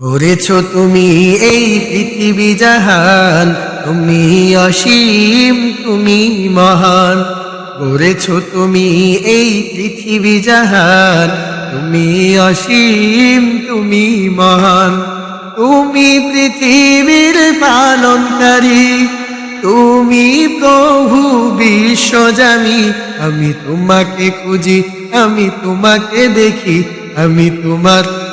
করেছ তুমি এই পৃথিবী জাহান, তুমি অসীম, তুমি মহান। করেছ তুমি এই পৃথিবী জাহান, তুমি অসীম, তুমি মহান। তুমি পৃথিবীর পালনকারী, তুমি প্রভু বিশ্বজামি আমি তোমাকে খুঁজি, আমি তোমাকে দেখি, আমি তোমার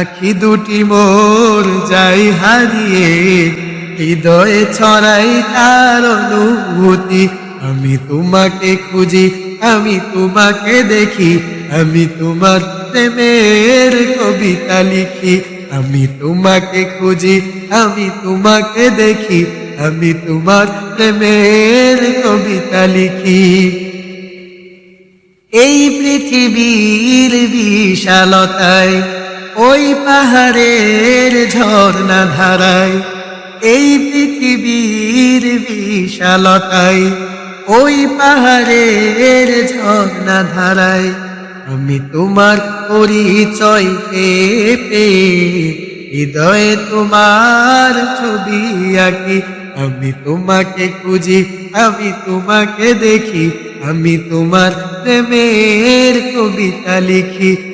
আখি দুটি মোর যাই হারিয়ে হৃদয়ে ছড়াই তার অনুভূতি। আমি তোমাকে খুঁজি, আমি তোমাকে দেখি, আমি তোমার প্রেমের কবিতা লিখি। আমি তোমাকে খুঁজি, আমি তোমাকে দেখি, আমি তোমার প্রেমের কবিতা লিখি। এই পৃথিবীর বিশালতায় ওই পাহাড়ের ঝর্ণা ধারায়, এই পৃথিবীর বিশালতায়, ওই পাহাড়ের ঝর্ণা ধারায় আমি তোমার পরিচয় পেয়ে হৃদয়ে তোমার ছবি আঁকি। আমি তোমাকে খুঁজি, আমি তোমাকে দেখি, আমি তোমার প্রেমের কবিতা লিখি।